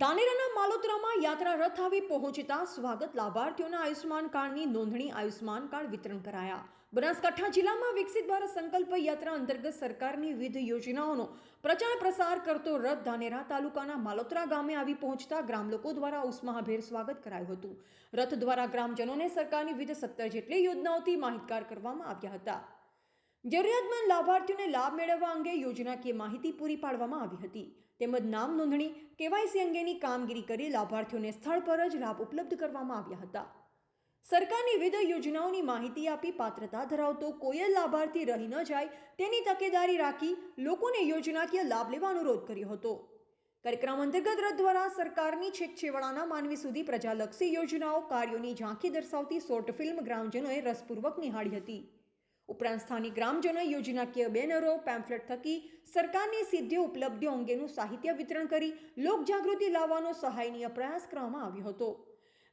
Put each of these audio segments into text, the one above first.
ધાનેરાના માલોતરામાં યાત્રા રથ આવી પહોંચતા સ્વાગત લાભાર્થીઓના આયુષ્માન કાર્ડની નોંધણી આયુષ્માન કાર્ડ વિતરણ કરાયા. બનાસકાંઠા જિલ્લામાં વિકસિત ભારત સંકલ્પ યાત્રા અંતર્ગત સરકારની વિવિધ યોજનાઓનો પ્રચાર પ્રસાર કરતો રથ ધાનેરા તાલુકાના માલોતરા ગામે આવી પહોંચતા ગ્રામલોકો દ્વારા ઉષ્માભેર સ્વાગત કરાયું હતું. રથ દ્વારા ગ્રામજનોને સરકારની વિવિધ સત્તર જેટલી યોજનાઓથી માહિતગાર કરવામાં આવ્યા હતા. જરૂરિયાતમંદ લાભાર્થીઓને લાભ મેળવવા અંગે યોજનાકીય માહિતી પૂરી પાડવામાં આવી હતી. તેમજ નામ નોંધણી, કેવાયસી અંગેની કામગીરી કરી લાભાર્થીઓને સ્થળ પર જ લાભ ઉપલબ્ધ કરવામાં આવ્યા હતા. સરકારની વિવિધ યોજનાઓની માહિતી આપી પાત્રતા ધરાવતો કોઈ લાભાર્થી રહી ન જાય તેની તકેદારી રાખી લોકોને યોજનાકીય લાભ લેવા અનુરોધ કર્યો હતો. કાર્યક્રમ અંતર્ગત રથ દ્વારા સરકારની છેક છેવાડાના માનવી સુધી પ્રજાલક્ષી યોજનાઓ કાર્યોની ઝાંખી દર્શાવતી શોર્ટ ફિલ્મ ગ્રામજનોએ રસપૂર્વક નિહાળી હતી. ઉપરાંત સ્થાનિક ગ્રામજનો યોજનાકીય બેનરો પેમ્ફલેટ થકી સરકારની સિદ્ધિઓ ઉપલબ્ધિઓ અંગેનું સાહિત્ય વિતરણ કરી લોકજાગૃતિ લાવવાનો સહાયનીય પ્રયાસ કરવામાં આવ્યો હતો.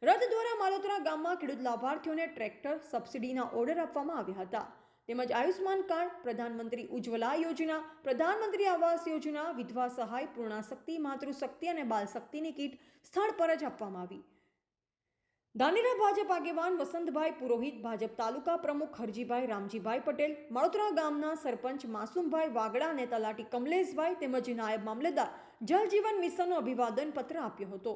રથ દ્વારા માલોતરા ગામમાં ખેડૂત લાભાર્થીઓને ટ્રેક્ટર સબસિડીના ઓર્ડર આપવામાં આવ્યા હતા. તેમજ આયુષ્માન કાર્ડ, પ્રધાનમંત્રી ઉજ્જવલા યોજના, પ્રધાનમંત્રી આવાસ યોજના, વિધવા સહાય પૂર્ણાશક્તિ માતૃશક્તિ અને બાલશક્તિની કીટ સ્થળ પર જ આપવામાં આવી. ધાનેરા ભાજપ આગેવાન વસંતભાઈ પુરોહિત, ભાજપ તાલુકા પ્રમુખ હરજીભાઈ રામજીભાઈ પટેલ મળોતરા ગામના સરપંચ માસુમભાઈ વાગડા અને તલાટી કમલેશભાઈ તેમજ નાયબ મામલેદાર જલજીવન મિશનનો અભિવાદન પત્ર આપ્યો હતો.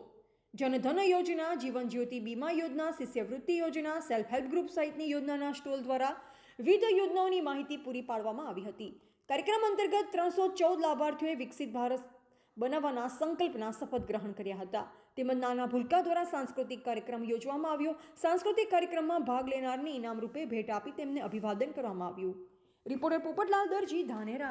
જનધન યોજના, જીવન જ્યોતિ બીમા યોજના, શિષ્યવૃત્તિ યોજના સેલ્ફ હેલ્પ ગ્રુપ સહિતની યોજનાના સ્ટોલ દ્વારા વિવિધ યોજનાઓની માહિતી પૂરી પાડવામાં આવી હતી. કાર્યક્રમ અંતર્ગત ત્રણસો ચૌદ લાભાર્થીઓએ વિકસિત ભારત બનાવવાના સંકલ્પના શપથ ગ્રહણ કર્યા હતા. તેમજ નાના ભૂલકા દ્વારા સાંસ્કૃતિક કાર્યક્રમ યોજવામાં આવ્યો. સાંસ્કૃતિક કાર્યક્રમમાં ભાગ લેનારને ઇનામ રૂપે ભેટ આપી તેમને અભિવાદન કરવામાં આવ્યું. રિપોર્ટર પોપટલાલ દરજી, ધાનેરા.